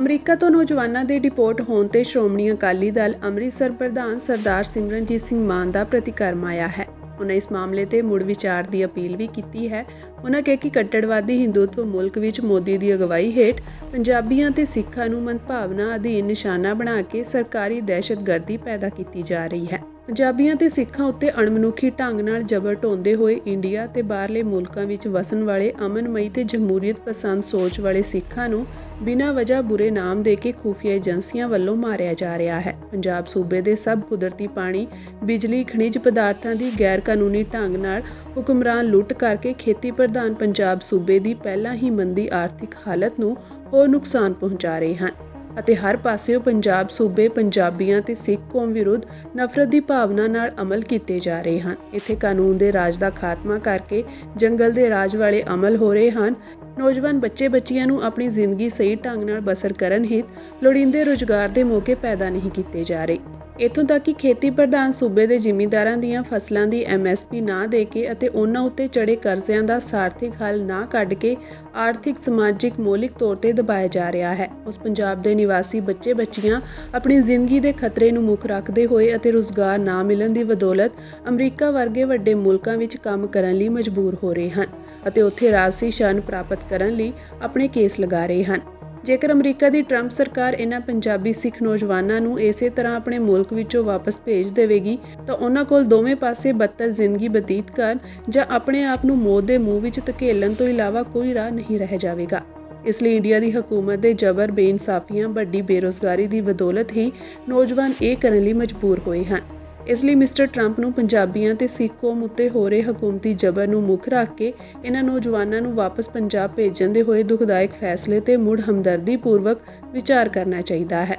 America ਤੋਂ ਨੌਜਵਾਨਾਂ ਦੇ ਡਿਪੋਰਟ ਹੋਣ ਤੇ ਸ਼੍ਰੋਮਣੀ ਅਕਾਲੀ ਦਲ ਅੰਮ੍ਰਿਤਸਰ ਪ੍ਰਧਾਨ ਸਰਦਾਰ ਸਿਮਰਨਜੀਤ ਸਿੰਘ ਮਾਨ ਦਾ ਪ੍ਰਤੀਕਰਮ ਆਇਆ ਹੈ। ਉਹਨਾਂ ਇਸ ਮਾਮਲੇ ਤੇ ਮੁੜ ਵਿਚਾਰ ਦੀ ਅਪੀਲ ਵੀ ਕੀਤੀ ਹੈ। ਉਹਨਾਂ ਕਿਹਾ ਕਿ ਕੱਟੜਵਾਦੀ ਹਿੰਦੂਤਵ ਮੁਲਕ ਵਿੱਚ ਮੋਦੀ ਦੀ ਅਗਵਾਈ ਹੇਠ ਪੰਜਾਬੀਆਂ ਤੇ ਸਿੱਖਾਂ ਨੂੰ ਮੰਦਭਾਵਨਾ ਅਧੀਨ ਨਿਸ਼ਾਨਾ ਬਣਾ ਕੇ ਸਰਕਾਰੀ ਦਹਿਸ਼ਤਗਰਦੀ ਪੈਦਾ ਕੀਤੀ ਜਾ ਰਹੀ ਹੈ। ਪੰਜਾਬੀਆਂ ਤੇ ਸਿੱਖਾਂ ਉੱਤੇ ਅਣਮਨੁੱਖੀ ਢੰਗ ਨਾਲ ਜ਼ਬਰ ਢਾਉਂਦੇ ਹੋਏ ਇੰਡੀਆ ਤੇ ਬਾਹਰਲੇ ਮੁਲਕਾਂ ਵਿੱਚ ਵਸਣ ਵਾਲੇ ਅਮਨਮਈ ਤੇ ਜਮਹੂਰੀਅਤ ਪਸੰਦ ਸੋਚ ਵਾਲੇ ਸਿੱਖਾਂ ਨੂੰ ਬਿਨਾਂ ਵਜ੍ਹਾ ਬੁਰੇ ਨਾਮ ਦੇ ਕੇ ਖੂਫੀਆ ਏਜੰਸੀਆਂ ਵੱਲੋਂ ਮਾਰਿਆ ਜਾ ਰਿਹਾ ਹੈ। ਪੰਜਾਬ ਸੂਬੇ ਦੇ ਸਭ ਕੁਦਰਤੀ ਪਾਣੀ, ਬਿਜਲੀ, ਖਣਿਜ ਪਦਾਰਥਾਂ ਦੀ ਗੈਰ ਕਾਨੂੰਨੀ ਢੰਗ ਨਾਲ ਹੁਕਮਰਾਨ ਲੁੱਟ ਕਰਕੇ ਖੇਤੀ ਪ੍ਰਧਾਨ ਪੰਜਾਬ ਸੂਬੇ ਦੀ ਪਹਿਲਾਂ ਹੀ ਮੰਦੀ ਆਰਥਿਕ ਹਾਲਤ ਨੂੰ ਹੋਰ ਨੁਕਸਾਨ ਪਹੁੰਚਾ ਰਹੇ ਹਨ ਅਤੇ ਹਰ ਪਾਸਿਓਂ ਪੰਜਾਬ ਸੂਬੇ ਪੰਜਾਬੀਆਂ ਤੇ ਸਿੱਖ ਕੌਮ ਵਿਰੁੱਧ ਨਫ਼ਰਤ ਦੀ ਭਾਵਨਾ ਨਾਲ ਅਮਲ ਕੀਤੇ ਜਾ ਰਹੇ ਹਨ। ਇੱਥੇ ਕਾਨੂੰਨ ਦੇ ਰਾਜ ਦਾ ਖਾਤਮਾ ਕਰਕੇ ਜੰਗਲ ਦੇ ਰਾਜ ਵਾਲੇ ਅਮਲ ਹੋ ਰਹੇ ਹਨ। ਨੌਜਵਾਨ ਬੱਚੇ ਬੱਚੀਆਂ ਨੂੰ ਆਪਣੀ ਜ਼ਿੰਦਗੀ ਸਹੀ ਢੰਗ ਨਾਲ ਬਸਰ ਕਰਨ ਹਿੱਤ ਲੋੜੀਂਦੇ ਰੁਜ਼ਗਾਰ ਦੇ ਮੌਕੇ ਪੈਦਾ ਨਹੀਂ ਕੀਤੇ ਜਾ ਰਹੇ। ਇਥੋਂ ਤੱਕ ਕਿ ਖੇਤੀ ਪ੍ਰਧਾਨ ਸੂਬੇ ਦੇ ਜ਼ਿਮੀਂਦਾਰਾਂ ਦੀਆਂ ਫਸਲਾਂ ਦੀ ਐਮਐਸਪੀ ਨਾ ਦੇ ਕੇ ਅਤੇ ਉਹਨਾਂ ਉੱਤੇ ਚੜੇ ਕਰਜ਼ਿਆਂ ਦਾ ਸਾਰਥਿਕ ਹੱਲ ਨਾ ਕੱਢ ਕੇ ਆਰਥਿਕ, ਸਮਾਜਿਕ, ਮੌਲਿਕ ਤੌਰ ਤੇ ਦਬਾਇਆ ਜਾ ਰਿਹਾ ਹੈ। ਉਸ ਪੰਜਾਬ ਦੇ ਨਿਵਾਸੀ ਬੱਚੇ ਬੱਚੀਆਂ ਆਪਣੀ ਜ਼ਿੰਦਗੀ ਦੇ ਖਤਰੇ ਨੂੰ ਮੁੱਖ ਰੱਖਦੇ ਹੋਏ ਅਤੇ ਰੁਜ਼ਗਾਰ ਨਾ ਮਿਲਣ ਦੀ ਬਦੌਲਤ ਅਮਰੀਕਾ ਵਰਗੇ ਵੱਡੇ ਮੁਲਕਾਂ ਵਿੱਚ ਕੰਮ ਕਰਨ ਲਈ ਮਜਬੂਰ ਹੋ ਰਹੇ ਹਨ। ਅਤੇ ਉੱਥੇ ਰਾਜਸੀ ਸ਼ਰਨ ਪ੍ਰਾਪਤ ਕਰਨ ਲਈ ਆਪਣੇ ਕੇਸ ਲਗਾ ਰਹੇ ਹਨ। ਜੇਕਰ ਅਮਰੀਕਾ ਦੀ ਟਰੰਪ ਸਰਕਾਰ ਇਹਨਾਂ ਪੰਜਾਬੀ ਸਿੱਖ ਨੌਜਵਾਨਾਂ ਨੂੰ ਇਸੇ ਤਰ੍ਹਾਂ ਆਪਣੇ ਮੁਲਕ ਵਿੱਚੋਂ ਵਾਪਸ ਭੇਜ ਦੇਵੇਗੀ, ਤਾਂ ਉਹਨਾਂ ਕੋਲ ਦੋਵੇਂ ਪਾਸੇ ਬੱਤਰ ਜ਼ਿੰਦਗੀ ਬਤੀਤ ਕਰਨ ਜਾਂ ਆਪਣੇ ਆਪ ਨੂੰ ਮੌਤ ਦੇ ਮੂੰਹ ਵਿੱਚ ਧਕੇਲਣ ਤੋਂ ਇਲਾਵਾ ਕੋਈ ਰਾਹ ਨਹੀਂ ਰਹਿ ਜਾਵੇਗਾ। ਇਸ ਲਈ ਇੰਡੀਆ ਦੀ ਹਕੂਮਤ ਦੇ ਜ਼ਬਰ ਬੇਇਨਸਾਫੀਆਂ, ਵੱਡੀ ਬੇਰੋਜ਼ਗਾਰੀ ਦੀ ਬਦੌਲਤ ਹੀ ਨੌਜਵਾਨ ਇਹ ਕਰਨ ਲਈ ਮਜਬੂਰ ਹੋਏ ਹਨ। ਇਸ ਲਈ ਮਿਸਟਰ ਟਰੰਪ ਨੂੰ ਪੰਜਾਬੀਆਂ ਤੇ ਸਿੱਖ ਕੌਮ ਉੱਤੇ ਹੋ ਰਹੇ ਹਕੂਮਤੀ ਜ਼ਬਰ ਨੂੰ ਮੁੱਖ ਰੱਖ ਕੇ ਇਹਨਾਂ ਨੌਜਵਾਨਾਂ ਨੂੰ ਵਾਪਸ ਪੰਜਾਬ ਭੇਜਣ ਦੇ ਹੋਏ ਦੁਖਦਾਇਕ ਫੈਸਲੇ ਤੇ ਮੁੜ ਹਮਦਰਦੀ ਪੂਰਵਕ ਵਿਚਾਰ ਕਰਨਾ ਚਾਹੀਦਾ ਹੈ।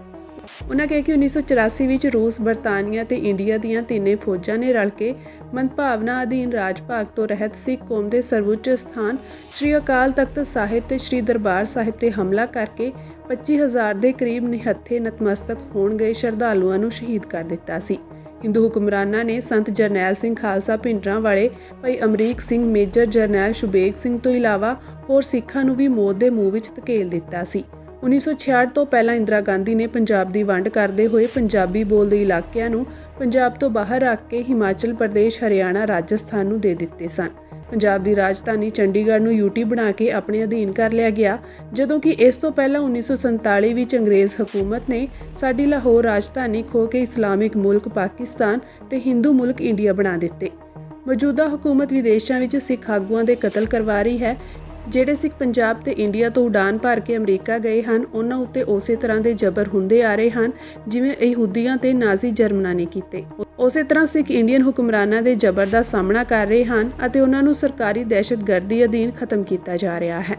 ਉਹਨਾਂ ਕਿਹਾ ਕਿ 1984 ਵਿੱਚ ਰੂਸ, ਬਰਤਾਨੀਆ ਤੇ ਇੰਡੀਆ ਦੀਆਂ ਤਿੰਨੇ ਫੌਜਾਂ ਨੇ ਰਲ ਕੇ ਮੰਦਭਾਵਨਾ ਅਧੀਨ ਰਾਜ ਭਾਗ ਤੋਂ ਰਹਿਤ ਸਿੱਖ ਕੌਮ ਦੇ ਸਰਵਉੱਚ ਸਥਾਨ ਸ੍ਰੀ ਅਕਾਲ ਤਖਤ ਸਾਹਿਬ ਤੇ ਸ੍ਰੀ ਦਰਬਾਰ ਸਾਹਿਬ ਤੇ ਹਮਲਾ ਕਰਕੇ 25000 ਦੇ ਕਰੀਬ ਨਿਹੱਥੇ ਨਤਮਸਤਕ ਹੋਣ ਗਏ ਸ਼ਰਧਾਲੂਆਂ ਨੂੰ ਸ਼ਹੀਦ ਕਰ ਦਿੱਤਾ ਸੀ। ਹਿੰਦੂ ਹੁਕਮਰਾਨਾਂ ਨੇ ਸੰਤ ਜਰਨੈਲ ਸਿੰਘ ਖਾਲਸਾ ਪਿੰਡਰਾਂ ਵਾਲੇ ਭਾਈ ਅਮਰੀਕ ਸਿੰਘ, ਮੇਜਰ ਜਰਨੈਲ ਸ਼ੁਬੇਗ ਸਿੰਘ ਤੋਂ ਇਲਾਵਾ ਹੋਰ ਸਿੱਖਾਂ ਨੂੰ ਵੀ ਮੌਤ ਦੇ ਮੂੰਹ ਵਿੱਚ ਧਕੇਲ ਦਿੱਤਾ ਸੀ। 1966 ਤੋਂ ਪਹਿਲਾਂ ਇੰਦਰਾ ਗਾਂਧੀ ਨੇ ਪੰਜਾਬ ਦੀ ਵੰਡ ਕਰਦੇ ਹੋਏ ਪੰਜਾਬੀ ਬੋਲਦੇ ਇਲਾਕਿਆਂ ਨੂੰ ਪੰਜਾਬ ਤੋਂ ਬਾਹਰ ਰੱਖ ਕੇ ਹਿਮਾਚਲ ਪ੍ਰਦੇਸ਼, ਹਰਿਆਣਾ, ਰਾਜਸਥਾਨ ਨੂੰ ਦੇ ਦਿੱਤੇ ਸਨ। ਪੰਜਾਬ ਦੀ ਰਾਜਧਾਨੀ ਚੰਡੀਗੜ੍ਹ ਨੂੰ ਯੂਟੀ ਬਣਾ ਕੇ ਆਪਣੇ ਅਧੀਨ ਕਰ ਲਿਆ ਗਿਆ, ਜਦੋਂ ਕਿ ਇਸ ਤੋਂ ਪਹਿਲਾਂ 1947 ਵਿੱਚ ਅੰਗਰੇਜ਼ ਹਕੂਮਤ ਨੇ ਸਾਡੀ ਲਾਹੌਰ ਰਾਜਧਾਨੀ ਖੋ ਕੇ ਇਸਲਾਮਿਕ ਮੁਲਕ ਪਾਕਿਸਤਾਨ ਤੇ ਹਿੰਦੂ ਮੁਲਕ ਇੰਡੀਆ ਬਣਾ ਦਿੱਤੇ। ਮੌਜੂਦਾ ਹਕੂਮਤ ਵਿਦੇਸ਼ਾਂ ਵਿੱਚ ਸਿੱਖ ਆਗੂਆਂ ਦੇ ਕਤਲ ਕਰਵਾ ਰਹੀ ਹੈ ਜਿਹੜੇ ਸਿੱਖ ਪੰਜਾਬ ਤੇ ਇੰਡੀਆ ਤੋਂ ਉਡਾਨ ਭਰ ਕੇ ਅਮਰੀਕਾ ਗਏ ਹਨ, ਉਹਨਾਂ ਉੱਤੇ ਉਸੇ ਤਰ੍ਹਾਂ ਦੇ ਜ਼ਬਰ ਹੁੰਦੇ ਆ ਰਹੇ ਹਨ ਜਿਵੇਂ ਯਹੂਦੀਆਂ ਤੇ ਨਾਜ਼ੀ ਜਰਮਨਾਂ ਨੇ ਕੀਤੇ। ਉਸੇ ਤਰ੍ਹਾਂ ਸਿੱਖ ਇੰਡੀਅਨ ਹੁਕਮਰਾਨਾਂ ਦੇ ਜ਼ਬਰ ਦਾ ਸਾਹਮਣਾ ਕਰ ਰਹੇ ਹਨ ਅਤੇ ਉਹਨਾਂ ਨੂੰ ਸਰਕਾਰੀ ਦਹਿਸ਼ਤਗਰਦੀ ਅਧੀਨ ਖਤਮ ਕੀਤਾ ਜਾ ਰਿਹਾ ਹੈ।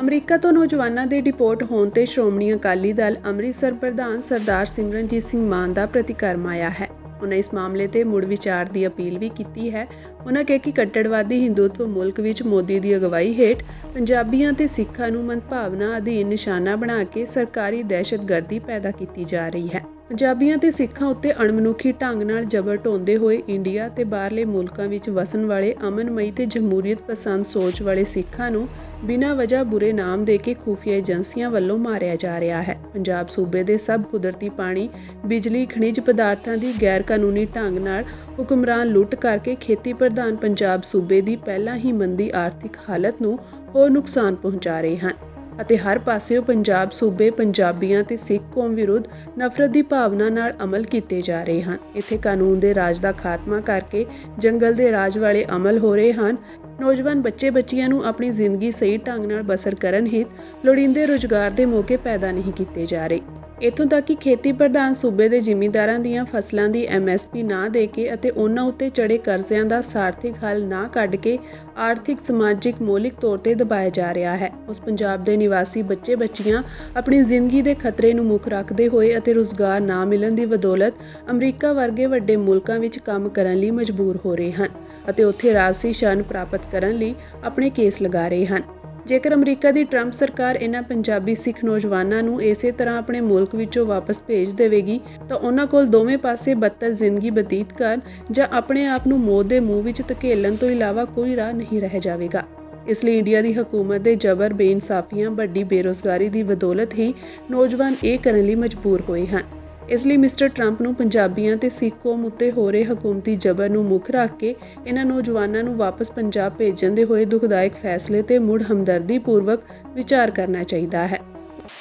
ਅਮਰੀਕਾ ਤੋਂ ਨੌਜਵਾਨਾਂ ਦੇ ਡਿਪੋਰਟ ਹੋਣ ਤੇ ਸ਼੍ਰੋਮਣੀ ਅਕਾਲੀ ਦਲ ਅੰਮ੍ਰਿਤਸਰ ਪ੍ਰਧਾਨ ਸਰਦਾਰ ਸਿਮਰਨਜੀਤ ਸਿੰਘ ਮਾਨ ਦਾ ਪ੍ਰਤੀਕਰਮ ਆਇਆ ਹੈ। ਉਹਨਾਂ ਇਸ ਮਾਮਲੇ ਤੇ ਮੁੜ ਵਿਚਾਰ ਦੀ ਅਪੀਲ ਵੀ ਕੀਤੀ ਹੈ। ਉਹਨਾਂ ਕਿਹਾ ਕਿ ਕੱਟੜਵਾਦੀ ਹਿੰਦੂਤਵ ਮੁਲਕ ਵਿੱਚ ਮੋਦੀ ਦੀ ਅਗਵਾਈ ਹੇਠ ਪੰਜਾਬੀਆਂ ਤੇ ਸਿੱਖਾਂ ਨੂੰ ਮੰਦਭਾਵਨਾ ਅਧੀਨ ਨਿਸ਼ਾਨਾ ਬਣਾ ਕੇ ਸਰਕਾਰੀ ਦਹਿਸ਼ਤਗਰਦੀ ਪੈਦਾ ਕੀਤੀ ਜਾ ਰਹੀ ਹੈ। ਪੰਜਾਬੀਆਂ ਤੇ ਸਿੱਖਾਂ ਉੱਤੇ ਅਣਮਨੁੱਖੀ ਢੰਗ ਨਾਲ ਜ਼ਬਰ ਢਾਉਂਦੇ ਹੋਏ ਇੰਡੀਆ ਤੇ ਬਾਹਰਲੇ ਮੁਲਕਾਂ ਵਿੱਚ ਵਸਣ ਵਾਲੇ ਅਮਨਮਈ ਤੇ ਜਮਹੂਰੀਅਤ ਪਸੰਦ ਸੋਚ ਵਾਲੇ ਸਿੱਖਾਂ ਨੂੰ ਬਿਨਾਂ ਵਜ੍ਹਾ ਬੁਰੇ ਨਾਮ ਦੇ ਕੇ ਖੂਫੀਆ ਏਜੰਸੀਆਂ ਵੱਲੋਂ ਮਾਰਿਆ ਜਾ ਰਿਹਾ ਹੈ। ਪੰਜਾਬ ਸੂਬੇ ਦੇ ਸਭ ਕੁਦਰਤੀ ਪਾਣੀ, ਬਿਜਲੀ, ਖਣਿਜ ਪਦਾਰਥਾਂ ਦੀ ਗੈਰ ਕਾਨੂੰਨੀ ਢੰਗ ਨਾਲ ਹੁਕਮਰਾਨ ਲੁੱਟ ਕਰਕੇ ਖੇਤੀ ਪ੍ਰਧਾਨ ਪੰਜਾਬ ਸੂਬੇ ਦੀ ਪਹਿਲਾਂ ਹੀ ਮੰਦੀ ਆਰਥਿਕ ਹਾਲਤ ਨੂੰ ਹੋਰ ਨੁਕਸਾਨ ਪਹੁੰਚਾ ਰਹੇ ਹਨ। ਅਤੇ ਹਰ ਪਾਸਿਓਂ ਪੰਜਾਬ ਸੂਬੇ ਪੰਜਾਬੀਆਂ ਤੇ ਸਿੱਖ ਕੌਮ ਵਿਰੁੱਧ ਨਫ਼ਰਤ ਦੀ ਭਾਵਨਾ ਨਾਲ ਅਮਲ ਕੀਤੇ ਜਾ ਰਹੇ ਹਨ। ਇੱਥੇ ਕਾਨੂੰਨ ਦੇ ਰਾਜ ਦਾ ਖਾਤਮਾ ਕਰਕੇ ਜੰਗਲ ਦੇ ਰਾਜ ਵਾਲੇ ਅਮਲ ਹੋ ਰਹੇ ਹਨ। ਨੌਜਵਾਨ ਬੱਚੇ ਬੱਚੀਆਂ ਨੂੰ ਆਪਣੀ ਜ਼ਿੰਦਗੀ ਸਹੀ ਢੰਗ ਨਾਲ ਬਸਰ ਕਰਨ ਹਿੱਤ ਲੋੜੀਂਦੇ ਰੁਜ਼ਗਾਰ ਦੇ ਮੌਕੇ ਪੈਦਾ ਨਹੀਂ ਕੀਤੇ ਜਾ ਰਹੇ। ਇਥੋਂ ਤੱਕ ਕਿ ਖੇਤੀ ਪ੍ਰਧਾਨ ਸੂਬੇ ਦੇ ਜ਼ਿਮੀਂਦਾਰਾਂ ਦੀਆਂ ਫਸਲਾਂ ਦੀ ਐਮਐਸਪੀ ਨਾ ਦੇ ਕੇ ਅਤੇ ਉਹਨਾਂ ਉੱਤੇ ਚੜੇ ਕਰਜ਼ਿਆਂ ਦਾ ਸਾਰਥਿਕ ਹੱਲ ਨਾ ਕੱਢ ਕੇ ਆਰਥਿਕ, ਸਮਾਜਿਕ, ਮੌਲਿਕ ਤੌਰ ਤੇ ਦਬਾਇਆ ਜਾ ਰਿਹਾ ਹੈ। ਉਸ ਪੰਜਾਬ ਦੇ ਨਿਵਾਸੀ ਬੱਚੇ ਬੱਚੀਆਂ ਆਪਣੀ ਜ਼ਿੰਦਗੀ ਦੇ ਖਤਰੇ ਨੂੰ ਮੁੱਖ ਰੱਖਦੇ ਹੋਏ ਅਤੇ ਰੁਜ਼ਗਾਰ ਨਾ ਮਿਲਣ ਦੀ ਬਦੌਲਤ ਅਮਰੀਕਾ ਵਰਗੇ ਵੱਡੇ ਮੁਲਕਾਂ ਵਿੱਚ ਕੰਮ ਕਰਨ ਲਈ ਮਜਬੂਰ ਹੋ ਰਹੇ ਹਨ ਅਤੇ ਉੱਥੇ ਰਾਜਸੀ ਸ਼ਰਨ ਪ੍ਰਾਪਤ ਕਰਨ ਲਈ ਆਪਣੇ ਕੇਸ ਲਗਾ ਰਹੇ ਹਨ। ਜੇਕਰ ਅਮਰੀਕਾ ਦੀ ਟਰੰਪ ਸਰਕਾਰ ਇਹਨਾਂ ਪੰਜਾਬੀ ਸਿੱਖ ਨੌਜਵਾਨਾਂ ਨੂੰ ਇਸੇ ਤਰ੍ਹਾਂ ਆਪਣੇ ਮੁਲਕ ਵਿੱਚੋਂ ਵਾਪਸ ਭੇਜ ਦੇਵੇਗੀ, ਤਾਂ ਉਹਨਾਂ ਕੋਲ ਦੋਵੇਂ ਪਾਸੇ ਬੱਤਰ ਜ਼ਿੰਦਗੀ ਬਤੀਤ ਕਰਨ ਜਾਂ ਆਪਣੇ ਆਪ ਨੂੰ ਮੌਤ ਦੇ ਮੂੰਹ ਵਿੱਚ ਧਕੇਲਣ ਤੋਂ ਇਲਾਵਾ ਕੋਈ ਰਾਹ ਨਹੀਂ ਰਹਿ ਜਾਵੇਗਾ। ਇਸ ਲਈ ਇੰਡੀਆ ਦੀ ਹਕੂਮਤ ਦੇ ਜ਼ਬਰ ਬੇਇਨਸਾਫੀਆਂ, ਵੱਡੀ ਬੇਰੋਜ਼ਗਾਰੀ ਦੀ ਬਦੌਲਤ ਹੀ ਨੌਜਵਾਨ ਇਹ ਕਰਨ ਲਈ ਮਜਬੂਰ ਹੋਏ ਹਨ। ਇਸ ਲਈ ਮਿਸਟਰ ਟਰੰਪ ਨੂੰ ਪੰਜਾਬੀਆਂ ਤੇ ਸਿੱਖ ਕੌਮ ਉੱਤੇ ਹੋ ਰਹੇ ਹਕੂਮਤੀ ਜ਼ਬਰ ਨੂੰ ਮੁੱਖ ਰੱਖ ਕੇ ਇਹਨਾਂ ਨੌਜਵਾਨਾਂ ਨੂੰ ਵਾਪਸ ਪੰਜਾਬ ਭੇਜਣ ਦੇ ਹੋਏ ਦੁਖਦਾਇਕ ਫੈਸਲੇ ਤੇ ਮੁੜ ਹਮਦਰਦੀ ਪੂਰਵਕ ਵਿਚਾਰ ਕਰਨਾ ਚਾਹੀਦਾ ਹੈ।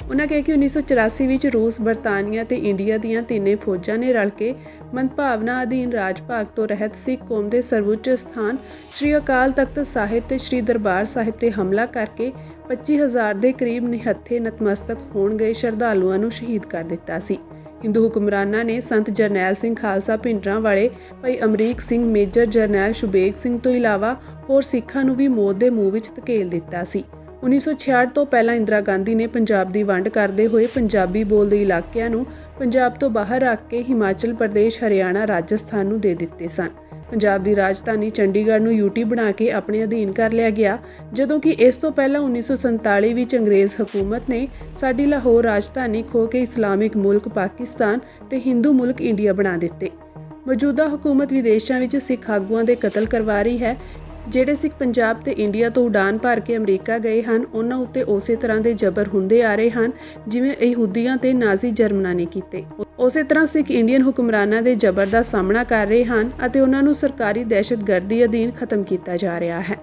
ਉਹਨਾਂ ਕਿਹਾ ਕਿ 1984 ਵਿੱਚ ਰੂਸ, ਬਰਤਾਨੀਆ ਤੇ ਇੰਡੀਆ ਦੀਆਂ ਤਿੰਨੇ ਫੌਜਾਂ ਨੇ ਰਲ ਕੇ ਮੰਦਭਾਵਨਾ ਅਧੀਨ ਰਾਜ ਭਾਗ ਤੋਂ ਰਹਿਤ ਸਿੱਖ ਕੌਮ ਦੇ ਸਰਵਉੱਚ ਸਥਾਨ ਸ੍ਰੀ ਅਕਾਲ ਤਖਤ ਸਾਹਿਬ ਤੇ ਸ੍ਰੀ ਦਰਬਾਰ ਸਾਹਿਬ ਤੇ ਹਮਲਾ ਕਰਕੇ 25000 ਦੇ ਕਰੀਬ ਨਿਹੱਥੇ ਨਤਮਸਤਕ ਹੋਣ ਗਏ ਸ਼ਰਧਾਲੂਆਂ ਨੂੰ ਸ਼ਹੀਦ ਕਰ ਦਿੱਤਾ ਸੀ। ਹਿੰਦੂ ਹੁਕਮਰਾਨਾਂ ਨੇ ਸੰਤ ਜਰਨੈਲ ਸਿੰਘ ਖਾਲਸਾ ਭਿੰਡਰਾਂ ਵਾਲੇ ਭਾਈ ਅਮਰੀਕ ਸਿੰਘ, ਮੇਜਰ ਜਰਨੈਲ ਸ਼ੁਬੇਗ ਸਿੰਘ ਤੋਂ ਇਲਾਵਾ ਹੋਰ ਸਿੱਖਾਂ ਨੂੰ ਵੀ ਮੌਤ ਦੇ ਮੂੰਹ ਵਿੱਚ ਧਕੇਲ ਦਿੱਤਾ ਸੀ। 1966 ਤੋਂ ਪਹਿਲਾਂ ਇੰਦਰਾ ਗਾਂਧੀ ਨੇ ਪੰਜਾਬ ਦੀ ਵੰਡ ਕਰਦੇ ਹੋਏ ਪੰਜਾਬੀ ਬੋਲਦੇ ਇਲਾਕਿਆਂ ਨੂੰ ਪੰਜਾਬ ਤੋਂ ਬਾਹਰ ਰੱਖ ਕੇ ਹਿਮਾਚਲ ਪ੍ਰਦੇਸ਼, ਹਰਿਆਣਾ, ਰਾਜਸਥਾਨ ਨੂੰ ਦੇ ਦਿੱਤੇ ਸਨ। ਪੰਜਾਬ ਦੀ ਰਾਜਧਾਨੀ ਚੰਡੀਗੜ੍ਹ ਨੂੰ ਯੂਟੀ ਬਣਾ ਕੇ ਆਪਣੇ ਅਧੀਨ ਕਰ ਲਿਆ ਗਿਆ, ਜਦੋਂ ਕਿ ਇਸ ਤੋਂ ਪਹਿਲਾਂ 1947 ਵਿੱਚ ਅੰਗਰੇਜ਼ ਹਕੂਮਤ ਨੇ ਸਾਡੀ ਲਾਹੌਰ ਰਾਜਧਾਨੀ ਖੋ ਕੇ ਇਸਲਾਮਿਕ ਮੁਲਕ ਪਾਕਿਸਤਾਨ ਤੇ ਹਿੰਦੂ ਮੁਲਕ ਇੰਡੀਆ ਬਣਾ ਦਿੱਤੇ। ਮੌਜੂਦਾ ਹਕੂਮਤ ਵਿਦੇਸ਼ਾਂ ਵਿੱਚ ਸਿੱਖ ਆਗੂਆਂ ਦੇ ਕਤਲ ਕਰਵਾ ਰਹੀ ਹੈ, ਜਿਹੜੇ ਸਿੱਖ ਪੰਜਾਬ ਤੇ ਇੰਡੀਆ ਤੋਂ ਉਡਾਨ ਭਰ ਕੇ ਅਮਰੀਕਾ ਗਏ ਹਨ, ਉਹਨਾਂ ਉੱਤੇ ਉਸੇ ਤਰ੍ਹਾਂ ਦੇ ਜ਼ਬਰ ਹੁੰਦੇ ਆ ਰਹੇ ਹਨ, ਜਿਵੇਂ ਯਹੂਦੀਆਂ ਤੇ ਨਾਜ਼ੀ ਜਰਮਨਾਂ ਨੇ ਕੀਤੇ। ਉਸੇ ਤਰ੍ਹਾਂ ਸਿੱਖ ਇੰਡੀਅਨ ਹੁਕਮਰਾਨਾਂ ਦੇ ਜ਼ਬਰ ਦਾ ਸਾਹਮਣਾ ਕਰ ਰਹੇ ਹਨ ਅਤੇ ਉਹਨਾਂ ਨੂੰ ਸਰਕਾਰੀ ਦਹਿਸ਼ਤਗਰਦੀ ਅਧੀਨ ਖਤਮ ਕੀਤਾ ਜਾ ਰਿਹਾ ਹੈ।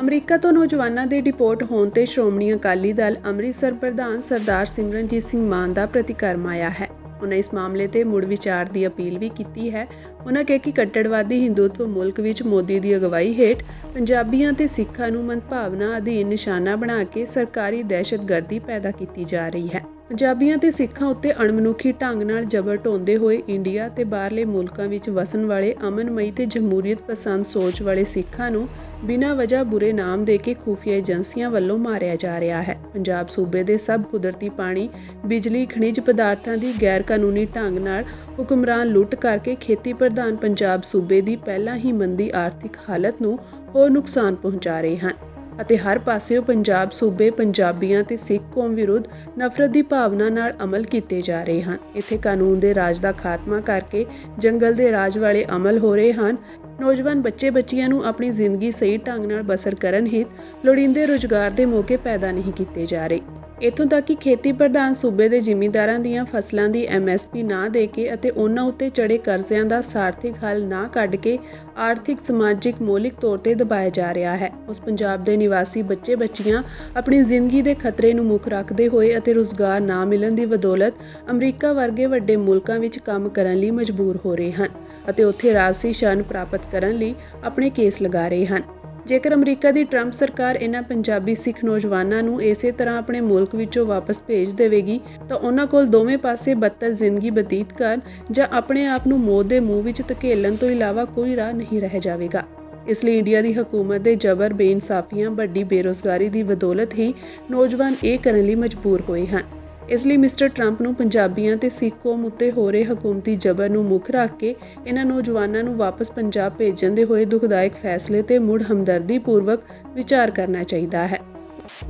ਅਮਰੀਕਾ ਤੋਂ ਨੌਜਵਾਨਾਂ ਦੇ ਡਿਪੋਰਟ ਹੋਣ ਤੇ ਸ਼੍ਰੋਮਣੀ ਅਕਾਲੀ ਦਲ ਅੰਮ੍ਰਿਤਸਰ ਪ੍ਰਧਾਨ ਸਰਦਾਰ ਸਿਮਰਨਜੀਤ ਸਿੰਘ ਮਾਨ ਦਾ ਪ੍ਰਤੀਕਰਮ ਆਇਆ ਹੈ। ਉਹਨਾਂ ਇਸ ਮਾਮਲੇ ਤੇ ਮੁੜ ਵਿਚਾਰ ਦੀ ਅਪੀਲ ਵੀ ਕੀਤੀ ਹੈ। ਉਹਨਾਂ ਕਿਹਾ ਕਿ ਕੱਟੜਵਾਦੀ ਹਿੰਦੂਤਵ ਮੁਲਕ ਵਿੱਚ ਮੋਦੀ ਦੀ ਅਗਵਾਈ ਹੇਠ ਪੰਜਾਬੀਆਂ ਤੇ ਸਿੱਖਾਂ ਨੂੰ ਮੰਦਭਾਵਨਾ ਅਧੀਨ ਨਿਸ਼ਾਨਾ ਬਣਾ ਕੇ ਸਰਕਾਰੀ ਦਹਿਸ਼ਤਗਰਦੀ ਪੈਦਾ ਕੀਤੀ ਜਾ ਰਹੀ ਹੈ। ਪੰਜਾਬੀਆਂ ਤੇ ਸਿੱਖਾਂ ਉੱਤੇ ਅਣਮਨੁੱਖੀ ਢੰਗ ਨਾਲ ਜ਼ਬਰ ਢਾਉਂਦੇ ਹੋਏ ਇੰਡੀਆ ਤੇ ਬਾਹਰਲੇ ਮੁਲਕਾਂ ਵਿੱਚ ਵਸਣ ਵਾਲੇ ਅਮਨਮਈ ਤੇ ਜਮਹੂਰੀਅਤ ਪਸੰਦ ਸੋਚ ਵਾਲੇ ਸਿੱਖਾਂ ਨੂੰ ਬਿਨਾਂ ਵਜ੍ਹਾ ਬੁਰੇ ਨਾਮ ਦੇ ਕੇ ਖੂਫੀਆ ਏਜੰਸੀਆਂ ਵੱਲੋਂ ਮਾਰਿਆ ਜਾ ਰਿਹਾ ਹੈ। ਪੰਜਾਬ ਸੂਬੇ ਦੇ ਸਭ ਕੁਦਰਤੀ ਪਾਣੀ, ਬਿਜਲੀ, ਖਣਿਜ ਪਦਾਰਥਾਂ ਦੀ ਗੈਰ ਕਾਨੂੰਨੀ ਢੰਗ ਨਾਲ ਹੁਕਮਰਾਨ ਲੁੱਟ ਕਰਕੇ ਖੇਤੀ ਪ੍ਰਧਾਨ ਪੰਜਾਬ ਸੂਬੇ ਦੀ ਪਹਿਲਾਂ ਹੀ ਮੰਦੀ ਆਰਥਿਕ ਹਾਲਤ ਨੂੰ ਹੋਰ ਨੁਕਸਾਨ ਪਹੁੰਚਾ ਰਹੇ ਹਨ। ਅਤੇ ਹਰ ਪਾਸਿਓਂ ਪੰਜਾਬ ਸੂਬੇ ਪੰਜਾਬੀਆਂ ਤੇ ਸਿੱਖ ਕੌਮ ਵਿਰੁੱਧ ਨਫ਼ਰਤ ਦੀ ਭਾਵਨਾ ਨਾਲ ਅਮਲ ਕੀਤੇ ਜਾ ਰਹੇ ਹਨ। ਇੱਥੇ ਕਾਨੂੰਨ ਦੇ ਰਾਜ ਦਾ ਖਾਤਮਾ ਕਰਕੇ ਜੰਗਲ ਦੇ ਰਾਜ ਵਾਲੇ ਅਮਲ ਹੋ ਰਹੇ ਹਨ। ਨੌਜਵਾਨ ਬੱਚੇ ਬੱਚੀਆਂ ਨੂੰ ਆਪਣੀ ਜ਼ਿੰਦਗੀ ਸਹੀ ਢੰਗ ਨਾਲ ਬਸਰ ਕਰਨ ਹਿੱਤ ਲੋੜੀਂਦੇ ਰੁਜ਼ਗਾਰ ਦੇ ਮੌਕੇ ਪੈਦਾ ਨਹੀਂ ਕੀਤੇ ਜਾ ਰਹੇ। ਇਥੋਂ ਤੱਕ ਕਿ ਖੇਤੀ ਪ੍ਰਧਾਨ ਸੂਬੇ ਦੇ ਜ਼ਿਮੀਂਦਾਰਾਂ ਦੀਆਂ ਫਸਲਾਂ ਦੀ ਐਮਐਸਪੀ ਨਾ ਦੇ ਕੇ ਅਤੇ ਉਹਨਾਂ ਉੱਤੇ ਚੜੇ ਕਰਜ਼ਿਆਂ ਦਾ ਸਾਰਥਿਕ ਹੱਲ ਨਾ ਕੱਢ ਕੇ ਆਰਥਿਕ, ਸਮਾਜਿਕ, ਮੌਲਿਕ ਤੌਰ ਤੇ ਦਬਾਇਆ ਜਾ ਰਿਹਾ ਹੈ। ਉਸ ਪੰਜਾਬ ਦੇ ਨਿਵਾਸੀ ਬੱਚੇ ਬੱਚੀਆਂ ਆਪਣੀ ਜ਼ਿੰਦਗੀ ਦੇ ਖਤਰੇ ਨੂੰ ਮੁੱਖ ਰੱਖਦੇ ਹੋਏ ਅਤੇ ਰੁਜ਼ਗਾਰ ਨਾ ਮਿਲਣ ਦੀ ਬਦੌਲਤ ਅਮਰੀਕਾ ਵਰਗੇ ਵੱਡੇ ਮੁਲਕਾਂ ਵਿੱਚ ਕੰਮ ਕਰਨ ਲਈ ਮਜਬੂਰ ਹੋ ਰਹੇ ਹਨ ਅਤੇ ਉੱਥੇ ਰਾਜਸੀ ਸ਼ਰਨ ਪ੍ਰਾਪਤ ਕਰਨ ਲਈ ਆਪਣੇ ਕੇਸ ਲਗਾ ਰਹੇ ਹਨ। ਜੇਕਰ ਅਮਰੀਕਾ ਦੀ ਟਰੰਪ ਸਰਕਾਰ ਇਹਨਾਂ ਪੰਜਾਬੀ ਸਿੱਖ ਨੌਜਵਾਨਾਂ ਨੂੰ ਇਸੇ ਤਰ੍ਹਾਂ ਆਪਣੇ ਮੁਲਕ ਵਿੱਚੋਂ ਵਾਪਸ ਭੇਜ ਦੇਵੇਗੀ, ਤਾਂ ਉਹਨਾਂ ਕੋਲ ਦੋਵੇਂ ਪਾਸੇ ਬੱਤਰ ਜ਼ਿੰਦਗੀ ਬਤੀਤ ਕਰਨ ਜਾਂ ਆਪਣੇ ਆਪ ਨੂੰ ਮੌਤ ਦੇ ਮੂੰਹ ਵਿੱਚ ਧਕੇਲਣ ਤੋਂ ਇਲਾਵਾ ਕੋਈ ਰਾਹ ਨਹੀਂ ਰਹਿ ਜਾਵੇਗਾ। ਇਸ ਲਈ ਇੰਡੀਆ ਦੀ ਹਕੂਮਤ ਦੇ ਜ਼ਬਰ ਬੇਇਨਸਾਫੀਆਂ, ਵੱਡੀ ਬੇਰੋਜ਼ਗਾਰੀ ਦੀ ਬਦੌਲਤ ਹੀ ਨੌਜਵਾਨ ਇਹ ਕਰਨ ਲਈ ਮਜਬੂਰ ਹੋਏ ਹਨ। ਇਸ ਲਈ ਮਿਸਟਰ ਟਰੰਪ ਨੂੰ ਪੰਜਾਬੀਆਂ ਤੇ ਸਿੱਖ ਕੌਮ ਉੱਤੇ ਹੋ ਰਹੇ ਹਕੂਮਤੀ ਜ਼ਬਰ ਨੂੰ ਮੁੱਖ ਰੱਖ ਕੇ ਇਹਨਾਂ ਨੌਜਵਾਨਾਂ ਨੂੰ ਵਾਪਸ ਪੰਜਾਬ ਭੇਜਣ ਦੇ ਹੋਏ ਦੁਖਦਾਇਕ ਫੈਸਲੇ ਤੇ ਮੁੜ ਹਮਦਰਦੀ ਪੂਰਵਕ ਵਿਚਾਰ ਕਰਨਾ ਚਾਹੀਦਾ ਹੈ।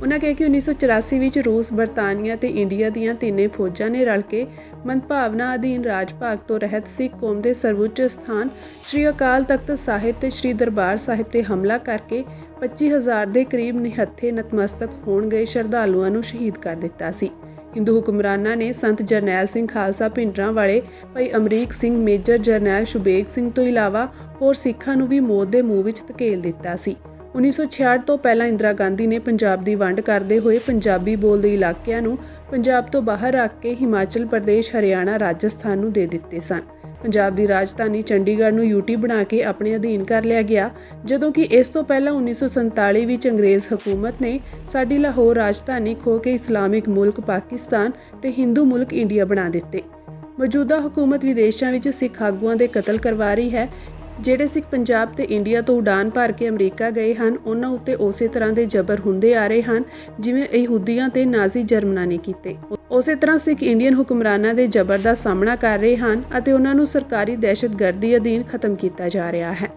ਉਹਨਾਂ ਕਿਹਾ ਕਿ 1984 ਵਿੱਚ ਰੂਸ, ਬਰਤਾਨੀਆ ਤੇ ਇੰਡੀਆ ਦੀਆਂ ਤਿੰਨੇ ਫੌਜਾਂ ਨੇ ਰਲ ਕੇ ਮੰਦਭਾਵਨਾ ਅਧੀਨ ਰਾਜ ਭਾਗ ਤੋਂ ਰਹਿਤ ਸਿੱਖ ਕੌਮ ਦੇ ਸਰਵਉੱਚ ਸਥਾਨ ਸ੍ਰੀ ਅਕਾਲ ਤਖਤ ਸਾਹਿਬ ਤੇ ਸ੍ਰੀ ਦਰਬਾਰ ਸਾਹਿਬ ਤੇ ਹਮਲਾ ਕਰਕੇ 25000 ਦੇ ਕਰੀਬ ਨਿਹੱਥੇ ਨਤਮਸਤਕ ਹੋਣ ਗਏ ਸ਼ਰਧਾਲੂਆਂ ਨੂੰ ਸ਼ਹੀਦ ਕਰ ਦਿੱਤਾ ਸੀ। ਹਿੰਦੂ ਹੁਕਮਰਾਨਾਂ ਨੇ ਸੰਤ ਜਰਨੈਲ ਸਿੰਘ ਖਾਲਸਾ ਭਿੰਡਰਾਂ ਵਾਲੇ ਭਾਈ ਅਮਰੀਕ ਸਿੰਘ, ਮੇਜਰ ਜਰਨੈਲ ਸ਼ੁਬੇਗ ਸਿੰਘ ਤੋਂ ਇਲਾਵਾ ਹੋਰ ਸਿੱਖਾਂ ਨੂੰ ਵੀ ਮੌਤ ਦੇ ਮੂੰਹ ਵਿੱਚ ਧਕੇਲ ਦਿੱਤਾ ਸੀ। 1966 ਤੋਂ ਪਹਿਲਾਂ ਇੰਦਰਾ ਗਾਂਧੀ ਨੇ ਪੰਜਾਬ ਦੀ ਵੰਡ ਕਰਦੇ ਹੋਏ ਪੰਜਾਬੀ ਬੋਲਦੇ ਇਲਾਕਿਆਂ ਨੂੰ ਪੰਜਾਬ ਤੋਂ ਬਾਹਰ ਰੱਖ ਕੇ ਹਿਮਾਚਲ ਪ੍ਰਦੇਸ਼, ਹਰਿਆਣਾ, ਰਾਜਸਥਾਨ ਨੂੰ ਦੇ ਦਿੱਤੇ ਸਨ। ਪੰਜਾਬ ਦੀ ਰਾਜਧਾਨੀ ਚੰਡੀਗੜ੍ਹ ਨੂੰ ਯੂਟੀ ਬਣਾ ਕੇ ਆਪਣੇ ਅਧੀਨ ਕਰ ਲਿਆ ਗਿਆ, ਜਦੋਂ ਕਿ ਇਸ ਤੋਂ ਪਹਿਲਾਂ 1947 ਵਿੱਚ ਅੰਗਰੇਜ਼ ਹਕੂਮਤ ਨੇ ਸਾਡੀ ਲਾਹੌਰ ਰਾਜਧਾਨੀ ਖੋ ਕੇ ਇਸਲਾਮਿਕ ਮੁਲਕ ਪਾਕਿਸਤਾਨ ਤੇ ਹਿੰਦੂ ਮੁਲਕ ਇੰਡੀਆ ਬਣਾ ਦਿੱਤੇ। ਮੌਜੂਦਾ ਹਕੂਮਤ ਵਿਦੇਸ਼ਾਂ ਵਿੱਚ ਸਿੱਖ ਆਗੂਆਂ ਦੇ ਕਤਲ ਕਰਵਾ ਰਹੀ ਹੈ ਜਿਹੜੇ ਸਿੱਖ ਪੰਜਾਬ ਤੇ ਇੰਡੀਆ ਤੋਂ ਉਡਾਨ ਭਰ ਕੇ ਅਮਰੀਕਾ ਗਏ ਹਨ, ਉਹਨਾਂ ਉੱਤੇ ਉਸੇ ਤਰ੍ਹਾਂ ਦੇ ਜ਼ਬਰ ਹੁੰਦੇ ਆ ਰਹੇ ਹਨ ਜਿਵੇਂ ਯਹੂਦੀਆਂ ਤੇ ਨਾਜ਼ੀ ਜਰਮਨਾਂ ਨੇ ਕੀਤੇ। ਉਸੇ ਤਰ੍ਹਾਂ ਸਿੱਖ ਇੰਡੀਅਨ ਹੁਕਮਰਾਨਾਂ ਦੇ ਜ਼ਬਰ ਦਾ ਸਾਹਮਣਾ ਕਰ ਰਹੇ ਹਨ ਅਤੇ ਉਹਨਾਂ ਨੂੰ ਸਰਕਾਰੀ ਦਹਿਸ਼ਤਗਰਦੀ ਅਧੀਨ ਖਤਮ ਕੀਤਾ ਜਾ ਰਿਹਾ ਹੈ।